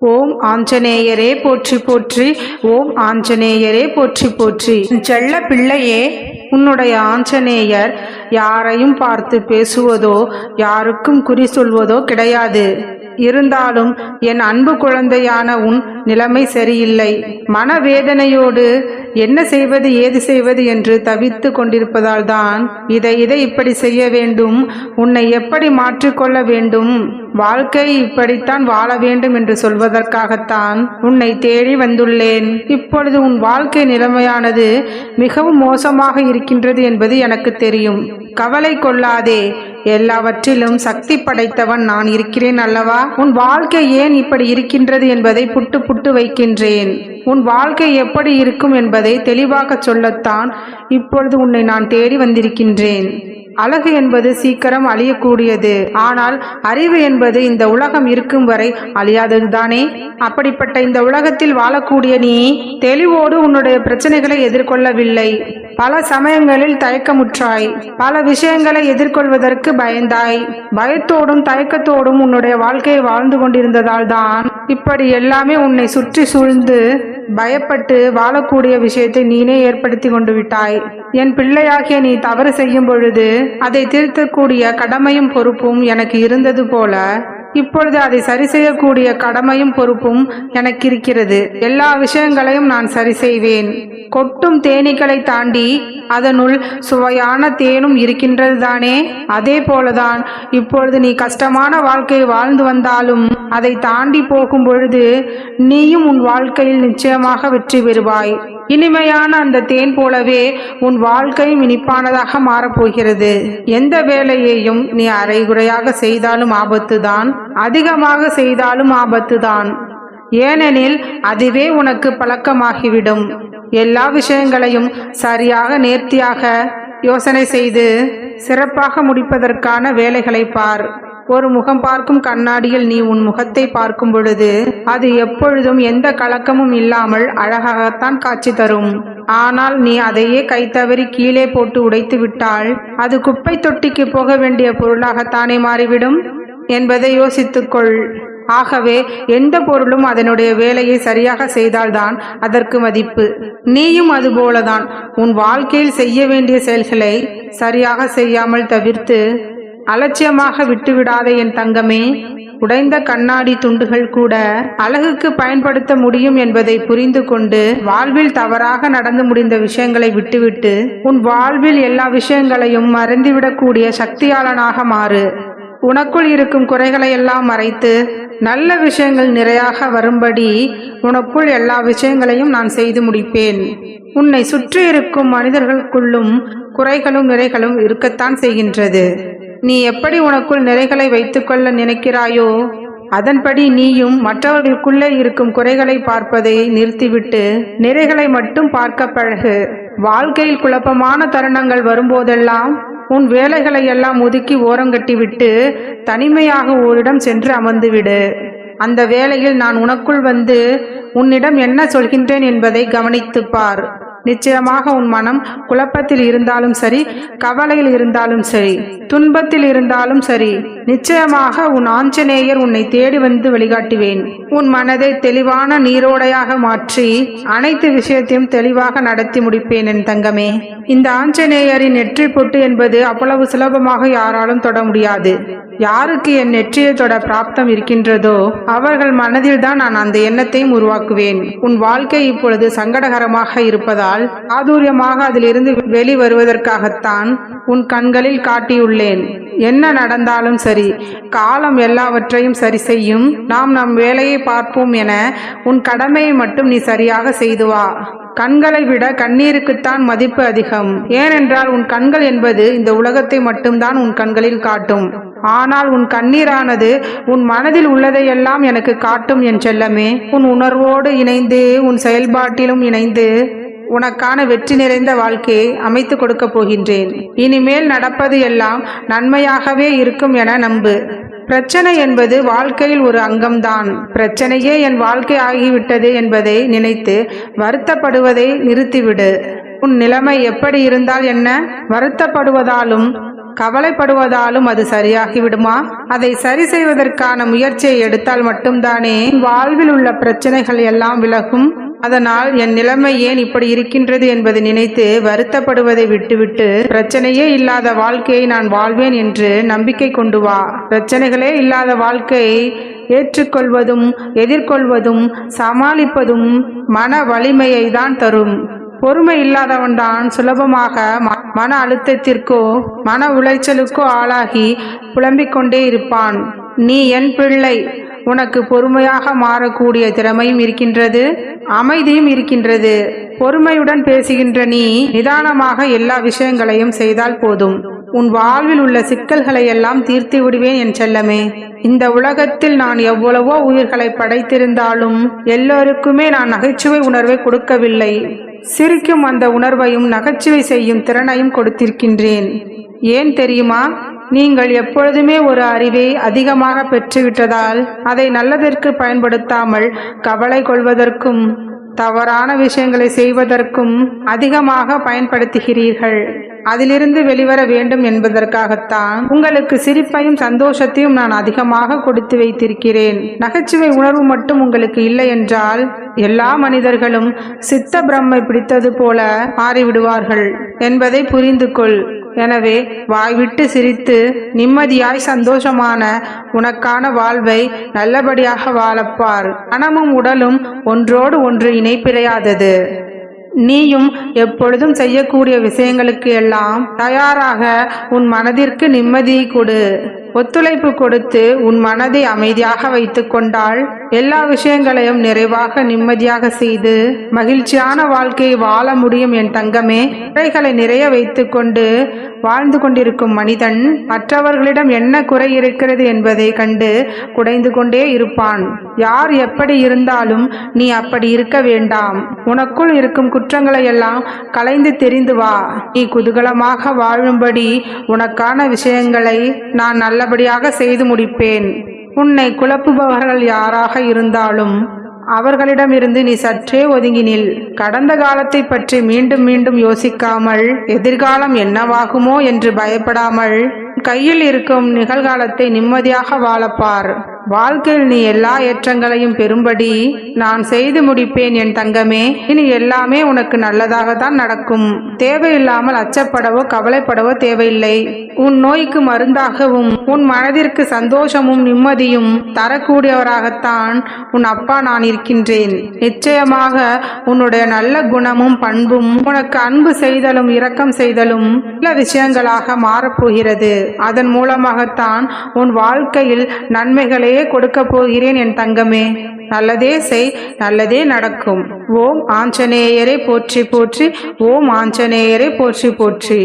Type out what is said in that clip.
ஓம் ஆஞ்சநேயரே போற்றி போற்றி ஓம் ஆஞ்சநேயரே போற்றி போற்றி. செல்ல பிள்ளையே உன்னுடைய ஆஞ்சநேயர் யாரையும் பார்த்து பேசுவதோ யாருக்கும் குறி சொல்வதோ கிடையாது. இருந்தாலும் என் அன்பு குழந்தையான உன் நிலைமை சரியில்லை. மனவேதனையோடு என்ன செய்வது ஏது செய்வது என்று தவித்து கொண்டிருப்பதால் தான் இதை இதை இப்படி செய்ய வேண்டும் உன்னை எப்படி மாற்றிக்கொள்ள வேண்டும் வாழ்க்கை இப்படித்தான் வாழ வேண்டும் என்று சொல்வதற்காகத்தான் உன்னை தேடி வந்துள்ளேன். இப்பொழுது உன் வாழ்க்கை நிலைமையானது மிகவும் மோசமாக இருக்கின்றது என்பது எனக்கு தெரியும். கவலை கொள்ளாதே எல்லாவற்றிலும் சக்தி படைத்தவன் நான் இருக்கிறேன் அல்லவா? உன் வாழ்க்கை ஏன் இப்படி இருக்கின்றது என்பதை புட்டு புட்டு வைக்கின்றேன். உன் வாழ்க்கை எப்படி இருக்கும் என்பதை தெளிவாக சொல்லத்தான் இப்பொழுது உன்னை நான் தேடி வந்திருக்கின்றேன். அழகு என்பது சீக்கிரம் அழியக்கூடியது. ஆனால் அறிவு என்பது இந்த உலகம் இருக்கும் வரை அழியாததுதானே அப்படிப்பட்ட இந்த உலகத்தில் வாழக்கூடிய நீ தெளிவோடு உன்னுடைய பிரச்சனைகளை எதிர்கொள்ளவில்லை. பல சமயங்களில் தயக்கமுற்றாய். பல விஷயங்களை எதிர்கொள்வதற்கு பயந்தாய். பயத்தோடும் தயக்கத்தோடும் உன்னுடைய வாழ்க்கையை வாழ்ந்து கொண்டிருந்ததால் தான் இப்படி எல்லாமே உன்னை சுற்றி சூழ்ந்து பயப்பட்டு வாழக்கூடிய விஷயத்தை நீனே ஏற்படுத்தி கொண்டு விட்டாய். என் பிள்ளையாகிய நீ தவறு செய்யும் பொழுது அதை திருத்தக்கூடிய கடமையும் பொறுப்பும் எனக்கு இருந்தது போல இப்பொழுது அதை சரி செய்யக்கூடிய கடமையும் பொறுப்பும் எனக்கு இருக்கிறது எல்லா விஷயங்களையும் நான் சரி செய்வேன் கொட்டும் தேனீக்களை தாண்டி அதனுள் சுவையான தேனும் இருக்கின்றது தானே அதே போலதான் இப்பொழுது நீ கஷ்டமான வாழ்க்கை வாழ்ந்து வந்தாலும் அதை தாண்டி போகும் பொழுது நீயும் உன் வாழ்க்கையில் நிச்சயமாக வெற்றி பெறுவாய். இனிமையான அந்த தேன் போலவே உன் வாழ்க்கையும் இனிப்பானதாக மாறப்போகிறது. எந்த வேலையையும் நீ அரைகுறையாக செய்தாலும் ஆபத்துதான். அதிகமாக செய்தாலும் ஆபத்துதான். ஏனெனில் அதுவே உனக்கு பழக்கமாகிவிடும். எல்லா விஷயங்களையும் சரியாக நேர்த்தியாக யோசனை செய்து சிறப்பாக முடிப்பதற்கான வேலைகளை பார். ஒரு முகம் பார்க்கும் கண்ணாடியில் நீ உன் முகத்தை பார்க்கும் பொழுது அது எப்பொழுதும் எந்த கலக்கமும் இல்லாமல் அழகாகத்தான் காட்சி தரும். ஆனால் நீ அதையே கை தவறி கீழே போட்டு உடைத்து விட்டால் அது குப்பை தொட்டிக்கு போக வேண்டிய பொருளாகத்தானே மாறிவிடும்? என்பதை யோசித்துக்கொள். ஆகவே எந்த பொருளும் அதனுடைய வேலையை சரியாக செய்தால்தான் அதற்கு மதிப்பு. நீயும் அதுபோலதான். உன் வாழ்க்கையில் செய்ய வேண்டிய செயல்களை சரியாக செய்யாமல் தவிர்த்து அலட்சியமாக விட்டுவிடாத என் தங்கமே உடைந்த கண்ணாடி துண்டுகள் கூட அழகுக்கு பயன்படுத்த முடியும் என்பதை புரிந்து கொண்டு வாழ்வில் தவறாக நடந்து முடிந்த விஷயங்களை விட்டுவிட்டு உன் வாழ்வில் எல்லா விஷயங்களையும் மறந்துவிடக்கூடிய சக்தியாளனாக மாறு. உனக்குள் இருக்கும் குறைகளை எல்லாம் மறைத்து நல்ல விஷயங்கள் நிறையாக வரும்படி உனக்குள் எல்லா விஷயங்களையும் நான் செய்து முடிப்பேன். உன்னை சுற்றி இருக்கும் மனிதர்களுக்குள்ளும் குறைகளும் நிறைகளும் இருக்கத்தான் செய்கின்றது. நீ எப்படி உனக்குள் நிறைகளை வைத்துக்கொள்ள நினைக்கிறாயோ அதன்படி நீயும் மற்றவர்களுக்குள்ளே இருக்கும் குறைகளை பார்ப்பதை நிறுத்திவிட்டு நிறைகளை மட்டும் பார்க்க பழகு. வாழ்க்கையில் குழப்பமான தருணங்கள் வரும்போதெல்லாம் உன் வேலைகளை எல்லாம் ஒதுக்கி ஓரங்கட்டிவிட்டு தனிமையாக ஓரிடம் சென்று அமர்ந்துவிடு. அந்த வேளையில் நான் உனக்குள் வந்து உன்னிடம் என்ன சொல்கின்றேன் என்பதை கவனித்துப் பார். நிச்சயமாக உன் மனம் குழப்பத்தில் இருந்தாலும் சரி கவலையில் இருந்தாலும் சரி துன்பத்தில் இருந்தாலும் சரி நிச்சயமாக உன் ஆஞ்சநேயர் உன்னை தேடி வந்து வழிகாட்டுவேன். உன் மனதை தெளிவான நீரோடையாக மாற்றி அனைத்து விஷயத்தையும் தெளிவாக நடத்தி முடிப்பேன் என் தங்கமே. இந்த ஆஞ்சநேயரின் நெற்றி பொட்டு என்பது அவ்வளவு சுலபமாக யாராலும் தொட முடியாது. யாருக்கு என் நெற்றியத்தோட பிராப்தம் இருக்கின்றதோ அவர்கள் மனதில்தான் நான் அந்த எண்ணத்தையும் உருவாக்குவேன். உன் வாழ்க்கை இப்பொழுது சங்கடகரமாக இருப்பதால் ஆதூரியமாக அதிலிருந்து வெளி வருவதற்காகத்தான் உன் கண்களில் காட்டியுள்ளேன். என்ன நடந்தாலும் சரி காலம் எல்லாவற்றையும் சரி செய்யும். நாம் நம் வேலையை பார்ப்போம் என உன் கடமையை மட்டும் நீ சரியாக செய்து வா. கண்களை விட கண்ணீருக்குத்தான் மதிப்பு அதிகம். ஏனென்றால் உன் கண்கள் என்பது இந்த உலகத்தை மட்டும்தான் உன் கண்களில் காட்டும். ஆனால் உன் கண்ணீரானது உன் மனதில் உள்ளதையெல்லாம் எனக்கு காட்டும் என் செல்லமே. உன் உணர்வோடு இணைந்து உன் செயல்பாட்டிலும் இணைந்து உனக்கான வெற்றி நிறைந்த வாழ்க்கையை அமைத்து கொடுக்க போகின்றேன். இனிமேல் நடப்பது எல்லாம் நன்மையாகவே இருக்கும் என நம்பு. பிரச்சனை என்பது வாழ்க்கையில் ஒரு அங்கம்தான். பிரச்சனையே என் வாழ்க்கை ஆகிவிட்டது என்பதை நினைத்து வருத்தப்படுவதை நிறுத்திவிடு. உன் நிலைமை எப்படி இருந்தால் என்ன? வருத்தப்படுவதாலும் கவலைப்படுவதாலும் அது சரியாகிவிடுமா? அதை சரி செய்வதற்கான முயற்சியை எடுத்தால் மட்டும்தானே வாழ்வில் உள்ள பிரச்சனைகள் எல்லாம் விலகும்? அதனால் என் நிலைமை ஏன் இப்படி இருக்கின்றது என்பதை நினைத்து வருத்தப்படுவதை விட்டுவிட்டு பிரச்சனையே இல்லாத வாழ்க்கையை நான் வாழ்வேன் என்று நம்பிக்கை கொண்டு வா. பிரச்சனைகளே இல்லாத வாழ்க்கையை ஏற்றுக்கொள்வதும் எதிர்கொள்வதும் சமாளிப்பதும் மன வலிமையை தான் தரும். பொறுமை இல்லாதவன் தான் சுலபமாக ம- மன அழுத்தத்திற்கோ மன உளைச்சலுக்கோ ஆளாகி புலம்பிக் கொண்டே இருப்பான். நீ என் பிள்ளை. உனக்கு பொறுமையாக மாறக்கூடிய திறமையும் இருக்கின்றது அமைதியும் இருக்கின்றது. பொறுமையுடன் பேசுகின்ற நீ நிதானமாக எல்லா விஷயங்களையும் செய்தால் போதும். உன் வாழ்வில் உள்ள சிக்கல்களை எல்லாம் தீர்த்து விடுவேன் என் செல்லமே. இந்த உலகத்தில் நான் எவ்வளவோ உயிர்களை படைத்திருந்தாலும் எல்லோருக்குமே நான் நகைச்சுவை உணர்வை கொடுக்கவில்லை. சிரிக்கும் அந்த உணர்வையும் நகைச்சுவை செய்யும் திறனையும் கொடுத்திருக்கின்றேன். ஏன் தெரியுமா? நீங்கள் எப்பொழுதுமே ஒரு அறிவை அதிகமாக பெற்றுவிட்டதால் அதை நல்லதற்கு பயன்படுத்தாமல் கவலை கொள்வதற்கும் தவறான விஷயங்களை செய்வதற்கும் அதிகமாக பயன்படுத்துகிறீர்கள். அதிலிருந்து வெளிவர வேண்டும் என்பதற்காகத்தான் உங்களுக்கு சிரிப்பையும் சந்தோஷத்தையும் நான் அதிகமாக கொடுத்து வைத்திருக்கிறேன். நகைச்சுவை உணர்வு மட்டும் உங்களுக்கு இல்லை என்றால் எல்லா மனிதர்களும் சித்த பிரம்மை பிடித்தது போல மாறிவிடுவார்கள் என்பதை புரிந்து கொள் எனவே வாய்விட்டு சிரித்து நிம்மதியாய் சந்தோஷமான உனக்கான வாழ்வை நல்லபடியாக வாழப்பார். மனமும் உடலும் ஒன்றோடு ஒன்று இணைப்பிறையாதது நீயும் எப்பொழுதும் செய்யக்கூடிய விஷயங்களுக்கு எல்லாம் தயாராக உன் மனதிற்கு நிம்மதியை கொடு. ஒத்துழைப்பு கொடுத்து உன் மனதை அமைதியாக வைத்துக்கொண்டால் எல்லா விஷயங்களையும் நிறைவாக நிம்மதியாக செய்து மகிழ்ச்சியான வாழ்க்கையை வாழ முடியும் என் தங்கமே. குறைகளை நிறைய வைத்துக்கொண்டு வாழ்ந்து கொண்டிருக்கும் மனிதன் மற்றவர்களிடம் என்ன குறை இருக்கிறது என்பதை கண்டு குடைந்து கொண்டே இருப்பான். யார் எப்படி இருந்தாலும் நீ அப்படி இருக்க வேண்டாம். உனக்குள் இருக்கும் குற்றங்களை எல்லாம் கலைந்து தெரிந்து வா. நீ குதூகலமாக வாழும்படி உனக்கான விஷயங்களை நான் நல்லபடியாக செய்து முடிப்பேன். உன்னை குழப்புபவர்கள் யாராக இருந்தாலும் அவர்களிடமிருந்து நீ சற்றே ஒதுங்கி நில். கடந்த காலத்தை பற்றி மீண்டும் மீண்டும் யோசிக்காமல் எதிர்காலம் என்னவாகுமோ என்று பயப்படாமல் கையில் இருக்கும் நிகழ்காலத்தை நிம்மதியாக வாழப்பார். வாழ்க்கையில் நீ எல்லா ஏற்றங்களையும் பெறும்படி நான் செய்து முடிப்பேன் என் தங்கமே. இனி எல்லாமே உனக்கு நல்லதாக தான் நடக்கும். தேவையில்லாமல் அச்சப்படவோ கவலைப்படவோ தேவையில்லை. உன் நோய்க்கு மருந்தாகவும் உன் மனதிற்கு சந்தோஷமும் நிம்மதியும் தரக்கூடியவராகத்தான் உன் அப்பா நான் இருக்கின்றேன். நிச்சயமாக உன்னுடைய நல்ல குணமும் பண்பும் உனக்கு அன்பு செய்தலும் இரக்கம் செய்தலும் நல்ல விஷயங்களாக மாறப்போகிறது. அதன் மூலமாகத்தான் உன் வாழ்க்கையில் நன்மைகளே கொடுக்க போகிறேன் என் தங்கமே. நல்லதே செய் நல்லதே நடக்கும். ஓம் ஆஞ்சநேயரை போற்றி போற்றி. ஓம் ஆஞ்சநேயரை போற்றி போற்றி.